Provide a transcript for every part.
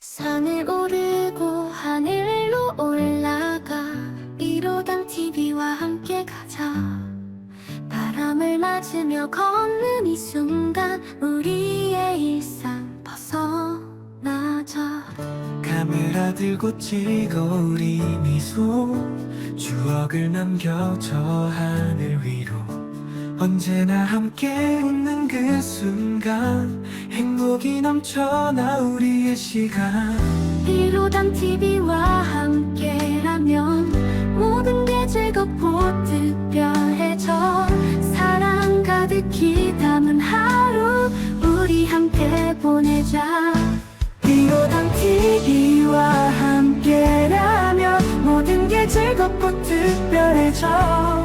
산을 오르고 하늘로 올라가 이로당 TV와 함께 가자. 바람을 맞으며 걷는 이 순간 우리의 일상 벗어나자. 카메라 들고 찍어 우리 미소. 추억을 남겨 저 하늘 위로 언제나 함께 웃는 그 순간 행복이 넘쳐나 우리의 시간. 이로당 TV와 함께라면 모든 게 즐겁고 특별해져. 사랑 가득히 담은 하루 우리 함께 보내자. 이로당 TV와 함께라면 모든 게 즐겁고 특별해져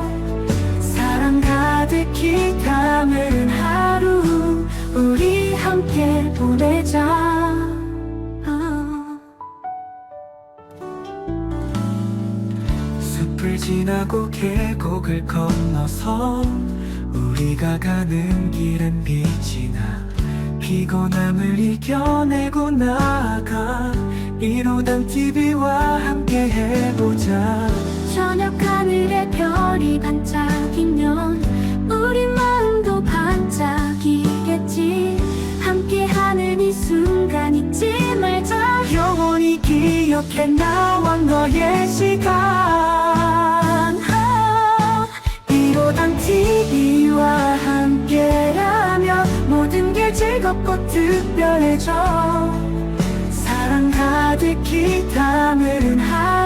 가득히 담은 하루 우리 함께 보내자 아. 숲을 지나고 계곡을 건너서 우리가 가는 길은 빛이 나 피곤함을 이겨내고 나아가 이로당 TV와 함께 잊지 말자. 영원히 기억해 나와 너의 시간. 아, 이로당 TV와 함께라면 모든 게 즐겁고 특별해져. 사랑 가득히 담은 하